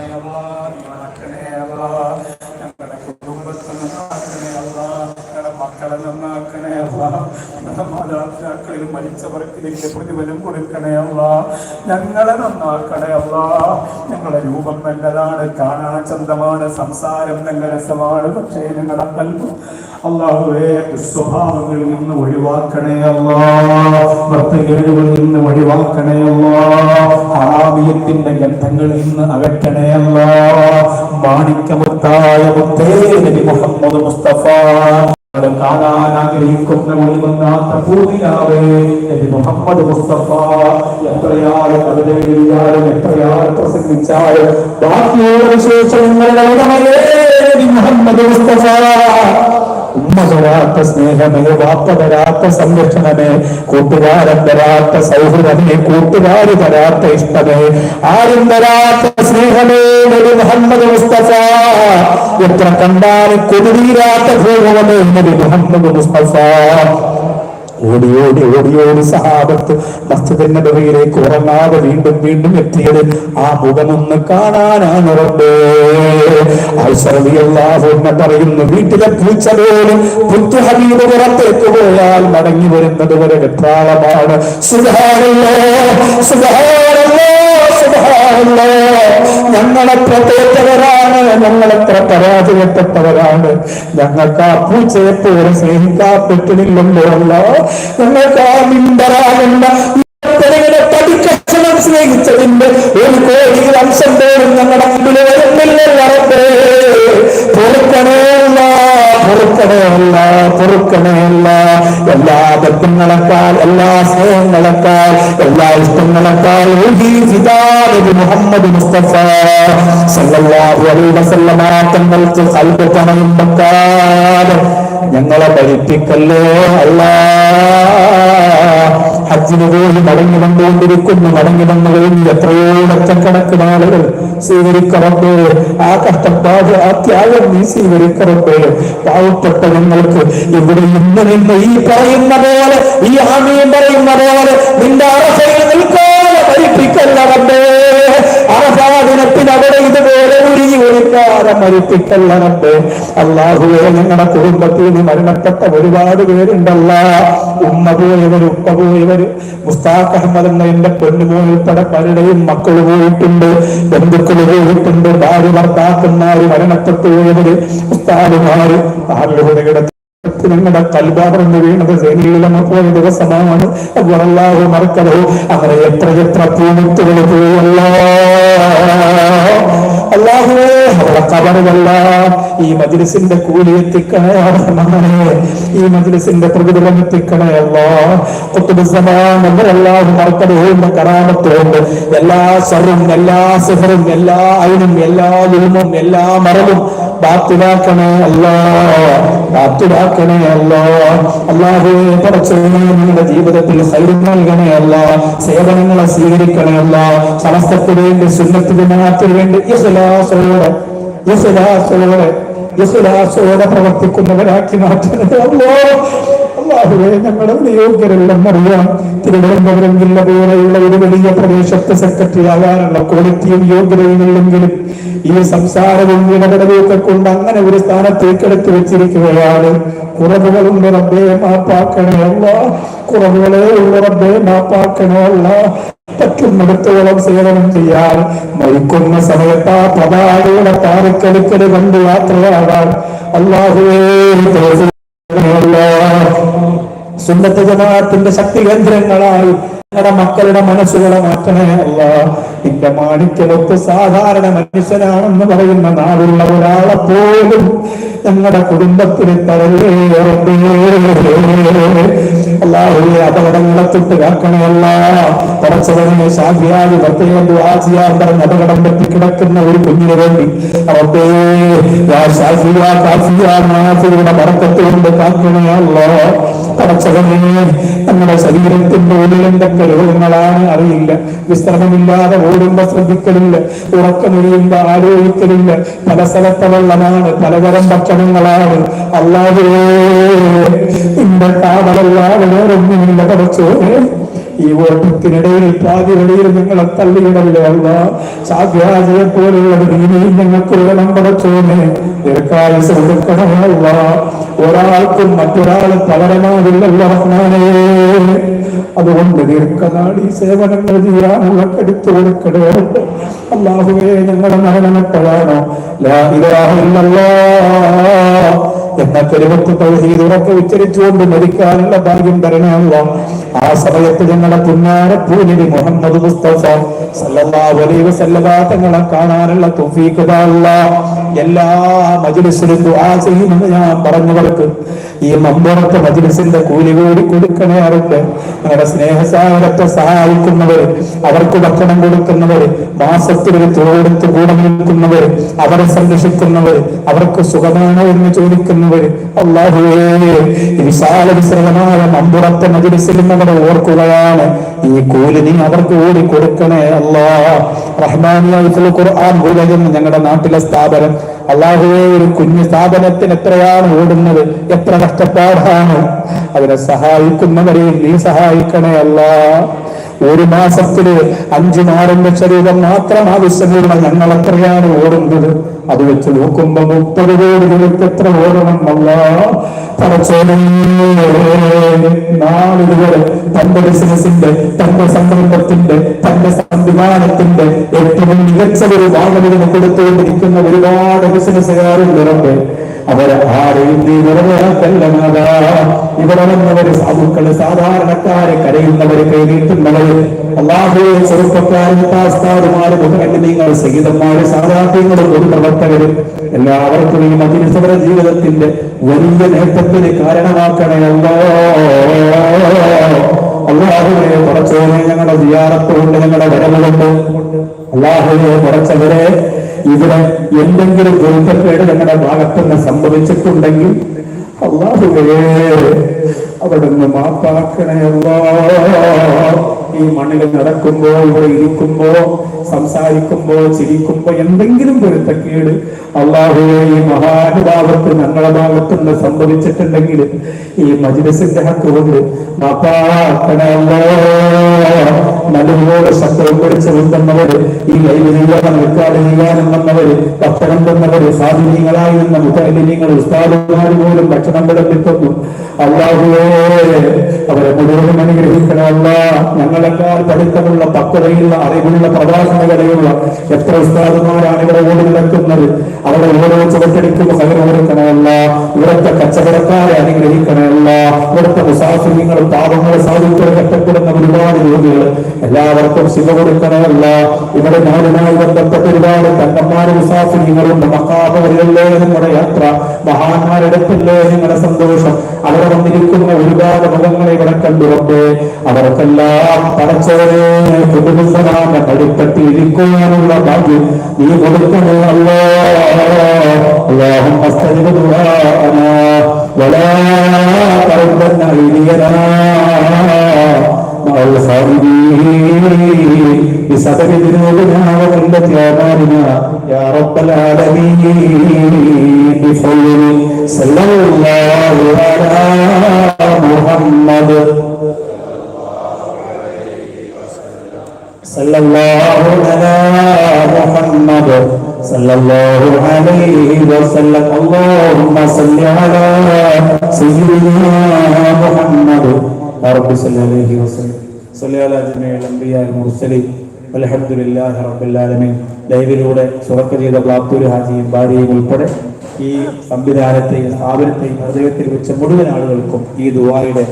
Allah, മാതാപിതാക്കളിൽ മരിച്ചവർക്ക് നിന്റെ പ്രതിഫലം കൊടുക്കണയല്ല ഞങ്ങളെ നന്നാക്കണേ ഞങ്ങളെ രൂപം നല്ലതാണ് കാണാൻ ചന്തമാണ് സംസാരം നല്ല രസമാണ് പക്ഷേ ഞങ്ങളുടെ കൽപ്പം അള്ളാഹുവേ സ്വഭാവങ്ങളിൽ നിന്ന് ഒഴിവാക്കണേ അല്ലാ വൃത്തികേടുകളിൽ നിന്ന് ഒഴിവാക്കണേ അല്ലാ ഹറാമിയത്തിന്റെ ഗന്ധങ്ങളിൽ നിന്ന് അകറ്റണേ മാണിക്കമുത്തായ മുത്തേ നബി മുഹമ്മദ് മുസ്തഫ. ഞങ്ങൾ കാണാൻ ആഗ്രഹിക്കുന്ന ഒളിവന്നാത്ത ഭൂമിയാവേ മുഹമ്മദ് മുസ്തഫ. എത്രയാൾ കവിത എഴുതിയാലും എത്രയാൾ പ്രസംഗിച്ചാലും ബാക്കിയുള്ള വിശേഷങ്ങളുടെ മുഹമ്മദ് മുസ്തഫ. ഉമ്മ തരാത്ത സ്നേഹമേ വാപ്പ തരാത്ത സംരക്ഷണമേ കൂട്ടുകാരൻ തരാത്ത സൗഹൃദമേ കൂട്ടുകാരി തരാത്ത ഇഷ്ടമേ ആരും തരാത്ത സ്നേഹമേ നബി മുഹമ്മദ് മുസ്തഫ എത്ര കണ്ടാലും കൊതുതീരാത്ത ഭൂമമേ നബി മുഹമ്മദ് മുസ്തഫ ഓടി ഓടി ഓടി ഓടി സഹാബത്ത് മസ്ജിദിന്റെ നബവിയിലേക്ക് ഉറങ്ങാതെ വീണ്ടും വീണ്ടും എത്തിയത്. ആ മുഖമൊന്ന് കാണാനാണ് ഉറപ്പേ പറയുന്നു വീട്ടിലെ പൂച്ച പോലും പുത്തു ഹബീബ് പുറത്തേക്ക് പോയാൽ മടങ്ങി വരുന്നത് വരെ വെപ്രാളമാണ്. സുബ്ഹാനല്ലാഹ് സുബ്ഹാനല്ലാഹ് സുബ്ഹാനല്ലാഹ്. ഞങ്ങളെത്ര തോറ്റവരാണ് ഞങ്ങളെത്ര പരാജയപ്പെട്ടവരാണ്. ഞങ്ങൾക്ക് ആ പൂച്ചയെ പോലെ അല്ല. ഞങ്ങൾക്ക് ആ മിണ്ടറാകുന്ന സ്നേഹിച്ചതിന്റെ ഒരു കോടി അംശം പോലും ഞങ്ങളുടെ എല്ലാ ബന്ധങ്ങളെക്കാൾ എല്ലാ സ്നേഹങ്ങളെക്കാൾ എല്ലാ ഇഷ്ടങ്ങളെക്കാൾ മുഹമ്മദ് മുസ്തഫ. സല്ലല്ലാഹു അലൈഹി വസല്ലമ തങ്ങൾക്ക് കൽബ് പണയുമ്പക്കാതെ ഞങ്ങളെ പഠിപ്പിക്കല്ലേ അല്ലാ ഹജ്ജിന് പോയി മടങ്ങി വന്നുകൊണ്ടിരിക്കുന്നു മടങ്ങി വന്നു കഴിഞ്ഞ് എത്രയോ ലക്ഷക്കണക്കിന് ആളുകൾ സ്വീകരിക്കറമ്പ് ആ കഷ്ടപ്പാട് ആ ത്യാഗം നീ സ്വീകരിക്കറമ്പ് പാവപ്പെട്ട ഞങ്ങൾക്ക് ഇവിടെ ഇന്ന് നിന്ന് ഈ പറയുന്ന പോലെ ഈ ആമയും പറയുന്ന പോലെ നിന്റെ അറഫയിൽ നിൽക്കാതെ പഠിപ്പിക്കല്ലേ റബ്ബേ അറഫാദിനത്തിന് അവിടെ ഒഴിക്കാതെ മരിപ്പിക്കല്ല റബ്ബേ അള്ളാഹുവേ ഞങ്ങളുടെ കുടുംബത്തിൽ നിന്ന് മരണപ്പെട്ട ഒരുപാട് പേരുണ്ടല്ല. ഉമ്മ പോയവര് ഉപ്പ പോയവര് മുസ്താഖ് അഹമ്മദ് എന്ന എന്റെ പൊന്നുമോൻ ഉൾപ്പെടെ പലരുടെയും മക്കൾ പോയിട്ടുണ്ട് ബന്ധുക്കൾ പോയിട്ടുണ്ട് ഭാര്യ ഭർത്താക്കന്മാര് മരണപ്പെട്ടു പോയവര് ഉസ്താദുമാര്. ആരുടെ ഞങ്ങളുടെ കൽബാറന്ന് വീണത് ജനീലമ പോയ ദിവസമാണ്. മറക്കലോ അങ്ങനെ എത്ര എത്ര പൂമുത്തുകൾ പോയല്ലോ. അള്ളാഹുവേ അവളെ കബറുകല്ല ഈ മജ്ലിസിന്റെ കൂലി എത്തിക്കണേ റഹ്മാനേ ഈ മജ്ലിസിന്റെ പ്രതിഫലം എത്തിക്കണേ അല്ലോ അള്ളാഹു മറക്കലോന്റെ കറാമത്തോണ്ട് എല്ലാ സറും എല്ലാ സിഹറും എല്ലാ അയിനും എല്ലാ ലുമും എല്ലാ മറവും ബാത്തിലാക്കണേ അല്ലോ. ബാത്തിലാക്കണേ അല്ലോ. അള്ളാഹുവെ നിങ്ങളുടെ ജീവിതത്തിൽ സേവനങ്ങളെ സ്വീകരിക്കണേ വേണ്ടി ഇഖ്ലാസോടെ പ്രവർത്തിക്കുന്നവരാക്കി മാറ്റണേ അള്ളാഹുവെ ഞങ്ങളെ നിയോഗ്യരല്ലെന്നറിയാം തിരുവനന്തപുരം ജില്ല പോലെയുള്ള ഒരു വലിയ പ്രദേശത്ത് സെക്രട്ടറി ആകാനുള്ള ക്വാളിറ്റിയും യോഗ്യതയും ഇല്ലെങ്കിലും ഈ സംസാരവും ഇടപെടലൊക്കെ കൊണ്ട് അങ്ങനെ ഒരു സ്ഥാനത്തേക്ക് എടുത്തു വെച്ചിരിക്കുകയാണ്. കുറവുകളുണ്ട് റബ്ബേ മാപ്പാക്കണമല്ല കുറവുകളെ റബ്ബേ മാപ്പാക്കണേ അല്ല പറ്റുന്നിടത്തോളം സേവനം ചെയ്യാൻ മരിക്കുന്ന സമയത്ത് ആ പതാകയുടെ താരക്കടുക്കൽ കണ്ട് യാത്രയാകാൻ സുന്നത്ത് ജമാഅത്തിന്റെ ശക്തി കേന്ദ്രങ്ങളായി ഞങ്ങളുടെ മക്കളുടെ മനസ്സുകളെ മാറ്റണേ അല്ല. നിന്റെ മാണിക്യമൊത്ത് സാധാരണ മനുഷ്യനാണെന്ന് പറയുന്ന നാടുള്ള ഒരാളെ പോലും ഞങ്ങളുടെ കുടുംബത്തിന് തരല്ലേ അല്ലാഹുവെ അപകടങ്ങളെ തൊട്ട് കാക്കണമല്ല. പറച്ചവനെ ഷാഫിയാദി പ്രത്യേകം ദുആ പറഞ്ഞ് അപകടം പറ്റി കിടക്കുന്ന ഒരു കുഞ്ഞിന് വേണ്ടി. റബ്ബേ ഷാഫിയ കാഫിയ നാഫിയുടെ ബർക്കത്ത് കൊണ്ട് കാക്കണേ അല്ലാ പടച്ചവനെ നമ്മുടെ ശരീരത്തിന്റെ ഉള്ളിൽ എന്തൊക്കെ രോഗങ്ങളാണ് അറിയില്ല. വിശ്രമമില്ലാതെ ഓടുമ്പോ ശ്രദ്ധിക്കലില്ല. ഉറക്കമൊഴിയുമ്പോ ആലോചിക്കലില്ല. പല സ്ഥലത്തെ വെള്ളമാണ് പലതരം ഭക്ഷണങ്ങളാണ്. അല്ലാതെ ഇന്റെ കാവലല്ലാതെ വേറൊന്നുമില്ല പടച്ചോനെ ഈ ഓട്ടത്തിനിടയിൽ പാതി വഴിയിൽ ഞങ്ങളെ തള്ളിയിടല്ലേ അല്ല സാധ്യാജയെ പോലെയുള്ള രീതിയിൽ ഞങ്ങൾക്കുള്ള വേണം ചോനെ ദീർഘായുസ് കൊടുക്കണമല്ല ഒരാൾക്കും മറ്റൊരാളും പകരമാവില്ലല്ലോ അതുകൊണ്ട് ദീർഘനാളി സേവനങ്ങൾ ചെയ്യാനുള്ള കടുത്തു കൊടുക്കണമുണ്ട് അള്ളാഹുവേ ഞങ്ങളുടെ മരണപ്പെട്ടതാണോ ലാ ഇലാഹ ഇല്ലല്ലാഹ് എന്ന കരുവത്ത് തൗഹീദ് ഉറക്കെ ഉച്ചരിച്ചുകൊണ്ട് മരിക്കാനുള്ള ഭാഗ്യം തരണമല്ല. ആ സമയത്ത് ഞങ്ങളുടെ പുന്നാര പൂനിരി മുഹമ്മദ് മുസ്തഫ സല്ലല്ലാഹു അലൈഹി തങ്ങളെ കാണാനുള്ള തൗഫീഖ് എല്ലാ മജ്ലിസിലും ദുആ ചെയ്യുമെന്ന് ഞാൻ പറഞ്ഞവർക്ക് ഈ മമ്പുറത്ത് മജ്ലിസിന്റെ കൂലി കൂടി കൊടുക്കണേ അവർക്ക്. ഞങ്ങളുടെ സ്നേഹസാഗരത്തെ സഹായിക്കുന്നവർ അവർക്ക് ഭക്ഷണം കൊടുക്കുന്നവർ മാസത്തിൽ ഒരു തോടെടുത്ത് കൂടെ നിൽക്കുന്നവർ അവരെ സംരക്ഷിക്കുന്നവർ അവർക്ക് സുഖമാണോ എന്ന് ചോദിക്കുന്നവർ അള്ളാഹുവേ ഈ വിശാല വിശ്രമമായ മമ്പുറത്തെ മജിലിസിൽ നമ്മളെ ഓർക്കുകയാണ്. ഈ കൂലി നീ അവർക്ക് ഓടി കൊടുക്കണേ അല്ലാ റഹ്മാനിയായിട്ടുള്ള ഖുർആൻ ഗുലകം ഞങ്ങളുടെ നാട്ടിലെ സ്ഥാപനം അള്ളാഹുവേ ഒരു കുഞ്ഞു സ്ഥാപനത്തിന് എത്രയാണ് ഓടുന്നത്? എത്ര കഷ്ടപ്പാടാണ്. അവരെ സഹായിക്കുന്നവരെ നീ സഹായിക്കണേ അല്ല. ഒരു മാസത്തിൽ അഞ്ചു നാലും രൂപ മാത്രം ആവശ്യമുള്ള ഞങ്ങൾ എത്രയാണ് ഓടുന്നത്? അത് വെച്ച് നോക്കുമ്പോ മുപ്പത് കോടി രൂപയ്ക്ക് എത്ര ഓടണം അല്ല. നാളിതുവരെ തന്റെ ബിസിനസിന്റെ തന്റെ സംരംഭത്തിന്റെ തന്റെ സംവിധാനത്തിന്റെ ഏറ്റവും മികച്ച ഒരു ഇതിന് കൊടുത്തുകൊണ്ടിരിക്കുന്ന ഒരുപാട് ബിസിനസ്സുകാരുണ്ട് റബ്ബേ അവരെ ആരെയും നീ നിറവേറക്കല്ലനാഥാ ഇവിടെ വന്നവര് സാധുക്കൾ സാധാരണക്കാരെ കരയുന്നവര് കൈനീട്ടുന്നവര് അള്ളാഹുവെ ചെറുപ്പക്കാരും താസ്താദുമാരും നിങ്ങൾ സഹിതന്മാര് സാധാർത്ഥ്യങ്ങളും ഒരു പ്രവർത്തകരും. എല്ലാവർക്കും ഈ മജിലിസവര ജീവിതത്തിന്റെ വലിയ നേട്ടത്തിന് കാരണമാക്കണേ അല്ലോ അള്ളാഹുവിനെ കുറച്ചോനെ ഞങ്ങളുടെ വിയാറത്ത് കൊണ്ട് ഞങ്ങളുടെ വരവുകൊണ്ട് അള്ളാഹുവിനെ കുറച്ചവരെ ഇവിടെ എന്തെങ്കിലും ദുരിതക്കേട് ഞങ്ങളുടെ ഭാഗത്തുനിന്ന് സംഭവിച്ചിട്ടുണ്ടെങ്കിൽ അള്ളാഹുവേ അവിടുന്ന് മാപ്പാക്കണേ അല്ലാ. ഈ മണ്ണിൽ നടക്കുമ്പോ ഇവിടെ ഇരിക്കുമ്പോ സംസാരിക്കുമ്പോ ചിരിക്കുമ്പോ എന്തെങ്കിലും പൊരുത്തക്കേട് അള്ളാഹുവെ ഈ മഹാനുഭാവത്ത് ഞങ്ങളുടെ ഭാഗത്തുനിന്ന് സംഭവിച്ചിട്ടുണ്ടെങ്കിൽ ഈ മജ്ലിസിന്റെ ഹക്ക് കൊണ്ട്. നല്ലതുപോലെ ശത്രു പിടിച്ച് നിന്നവര് ഈ ലൈവ് നിൽക്കാതെ ചെയ്യാനും വന്നവര് ഭക്ഷണം തന്നവര് സാധനങ്ങളായി നിന്ന മുത്തലിങ്ങൾ ഉസ്താദുമാര് പോലും ഭക്ഷണം വിളമ്പിത്തന്നു അള്ളാഹുവേ അവരെ മുഴുവനും അനുഗ്രഹിക്കണമല്ല. ഞങ്ങളെല്ലാം പഠിത്തമുള്ള പക്വതയുള്ള അറിവുള്ള പ്രഭാഷണകലയുള്ള എത്ര ഉസ്താദന്മാരാണ് ഇവിടെ ഓടി നടക്കുന്നത്. അവരെ ഓരോ ചുവട്ടടിക്കുന്ന സകലം കൊടുക്കണമല്ല ഇവിടുത്തെ കച്ചവടക്കാരെ അനുഗ്രഹിക്കണമല്ല. ഇവിടുത്തെ മുസാഫിങ്ങളും പാപങ്ങളെ സാധിക്കാൻ കഷ്ടപ്പെടുന്ന ഒരുപാട് രോഗികൾ എല്ലാവർക്കും ശിവ കൊടുക്കണമല്ല. ഇവിടെ ഞാനുമായി ബന്ധപ്പെട്ട ഒരുപാട് തങ്കന്മാരും മുസാഫിങ്ങളുണ്ട് മക്കാപവരിലല്ലേ നിങ്ങളുടെ യാത്ര? മഹാന്മാരുടെ അടുത്തല്ലേ നിങ്ങളുടെ സന്തോഷം? അവിടെ വന്നിരിക്കുന്ന ഒരുപാട് മുഖങ്ങളെ ഇവിടെ കണ്ടുകൊണ്ട് അവർക്കെല്ലാം പടച്ചവരെ കുടുംബനാമ കടിപ്പറ്റി ഇരിക്കുവാനുള്ള ഭാഗ്യം നീ കൊടുക്കണേ അല്ലോ അല്ലാഹും ولا تردن أيدينا مع الخالدين بسبب ذنوبنا وقلة أعمالنا يا رب العالمين بفضل صلى الله على محمد صلى الله على محمد صلى الله عليه وسلم اللهم صل على سيدنا محمد يا رب صل عليه وسلم صل على جميع الانبياء المرسلين അലഹദില്ലാഹി റബ്ബുല്ലാലമീൻ ലൈവിലൂടെ സുറക്ക ചെയ്ത ബാബ്ദൂർ ഹാജിയും ഭാര്യയും ഉൾപ്പെടെ ഈ സംവിധാനത്തെയും സ്ഥാപനത്തെയും ഹൃദയത്തിൽ വെച്ച മുഴുവൻ ആളുകൾക്കും ഈ ദുബായിയുടെ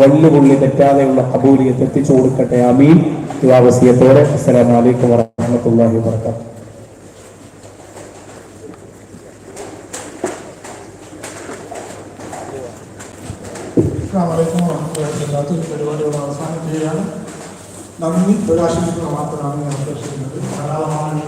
വല്ലുപുള്ളി തെറ്റാതെയുള്ള കബൂലിയത്ത് എത്തിച്ചു കൊടുക്കട്ടെ. അമീൻ ദുബാവസിയത്തോടെ അസ്സലാം വലൈക്കും വറഹമത്തല്ലാഹി വർക്കാത്തു അസ്സാം വലൈക്കും അവസാനിക്കുകയാണ്. നന്ദി. പ്രകാശിപ്പിക്കുന്ന മാത്രമാണ് ഞാൻ ഉദ്ദേശിക്കുന്നത് ധാരാളമാണ്